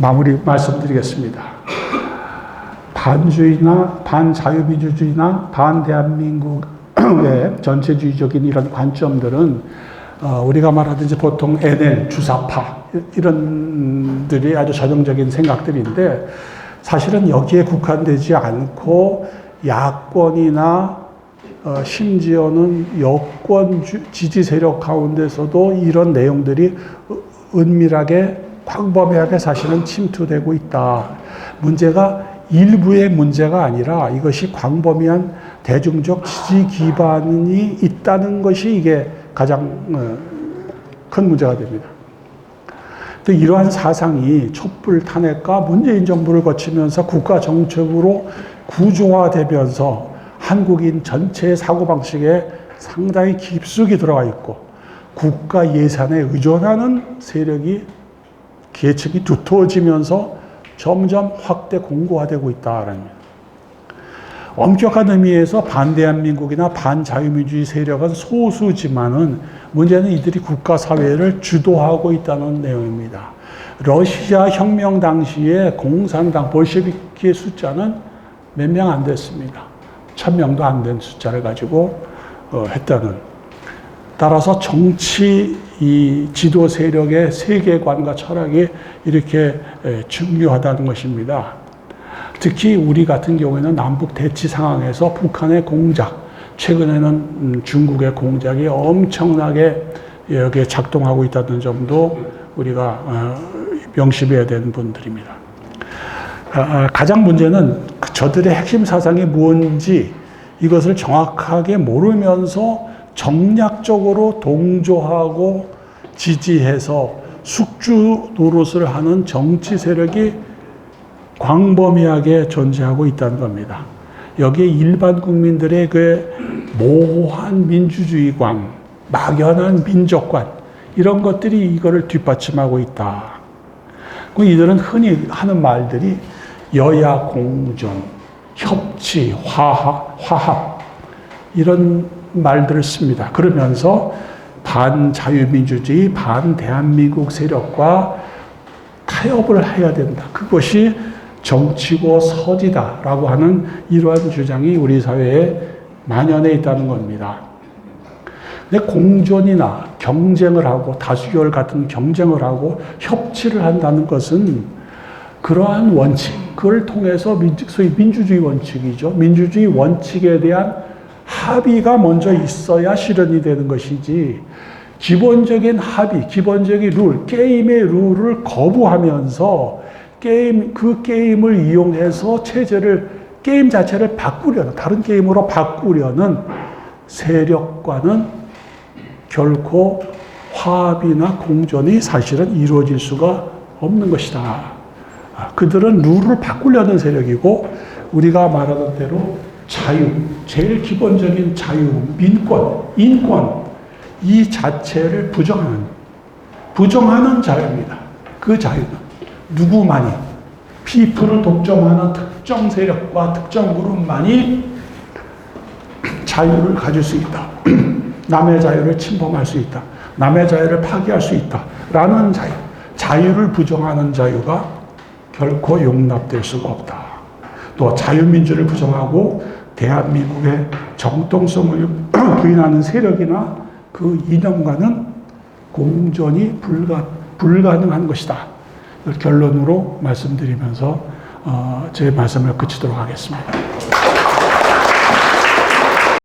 마무리 말씀드리겠습니다. 반주의나 반자유민주주의나 반대한민국의 전체주의적인 이런 관점들은 어, 우리가 말하든지 보통 NL 주사파 이런들이 아주 전형적인 생각들인데 사실은 여기에 국한되지 않고 야권이나 어, 심지어는 여권 주- 지지 세력 가운데서도 이런 내용들이 으- 은밀하게 광범위하게 사실은 침투되고 있다. 문제가 일부의 문제가 아니라 이것이 광범위한 대중적 지지 기반이 있다는 것이 이게 가장 어, 큰 문제가 됩니다. 또 이러한 사상이 촛불 탄핵과 문재인 정부를 거치면서 국가 정책으로 구조화되면서 한국인 전체의 사고방식에 상당히 깊숙이 들어가 있고 국가 예산에 의존하는 세력이 계층이 두터워지면서 점점 확대 공고화되고 있다라는 엄격한 의미에서 반대한민국이나 반자유민주주의 세력은 소수지만은 문제는 이들이 국가 사회를 주도하고 있다는 내용입니다. 러시아 혁명 당시에 공산당 볼셰비키의 숫자는 몇 명 안 됐습니다. 천 명도 안 된 숫자를 가지고 어, 했다는. 따라서 정치 이 지도 세력의 세계관과 철학이 이렇게 에, 중요하다는 것입니다. 특히 우리 같은 경우에는 남북 대치 상황에서 북한의 공작, 최근에는 음, 중국의 공작이 엄청나게 여기에 작동하고 있다는 점도 우리가 어, 명심해야 되는 분들입니다. 아, 아, 가장 문제는 그 저들의 핵심 사상이 뭔지 이것을 정확하게 모르면서 정략적으로 동조하고 지지해서 숙주 노릇을 하는 정치 세력이 광범위하게 존재하고 있다는 겁니다. 여기에 일반 국민들의 그 모호한 민주주의관, 막연한 민족관, 이런 것들이 이거를 뒷받침하고 있다. 그 이들은 흔히 하는 말들이 여야 공존, 협치, 화합, 화합, 이런 말들을 씁니다. 그러면서 반자유민주주의, 반대한민국 세력과 타협을 해야 된다. 그것이 정치고 서지다라고 하는 이러한 주장이 우리 사회에 만연해 있다는 겁니다. 근데 공존이나 경쟁을 하고 다수결 같은 경쟁을 하고 협치를 한다는 것은 그러한 원칙, 그걸 통해서 민, 소위 민주주의 원칙이죠. 민주주의 원칙에 대한 합의가 먼저 있어야 실현이 되는 것이지 기본적인 합의, 기본적인 룰, 게임의 룰을 거부하면서 게임, 그 게임을 이용해서 체제를, 게임 자체를 바꾸려는, 다른 게임으로 바꾸려는 세력과는 결코 화합이나 공존이 사실은 이루어질 수가 없는 것이다. 아, 그들은 룰을 바꾸려는 세력이고, 우리가 말하던 대로 자유, 제일 기본적인 자유, 민권, 인권, 이 자체를 부정하는, 부정하는 자유입니다. 그 자유는 누구만이, 피플을 독점하는 특정 세력과 특정 그룹만이 자유를 가질 수 있다. 남의 자유를 침범할 수 있다. 남의 자유를 파기할 수 있다. 라는 자유. 자유를 부정하는 자유가 결코 용납될 수가 없다. 또 자유민주를 부정하고 대한민국의 정통성을 부인하는 세력이나 그 이념과는 공존이 불가, 불가능한 것이다. 결론으로 말씀드리면서 어, 제 말씀을 그치도록 하겠습니다.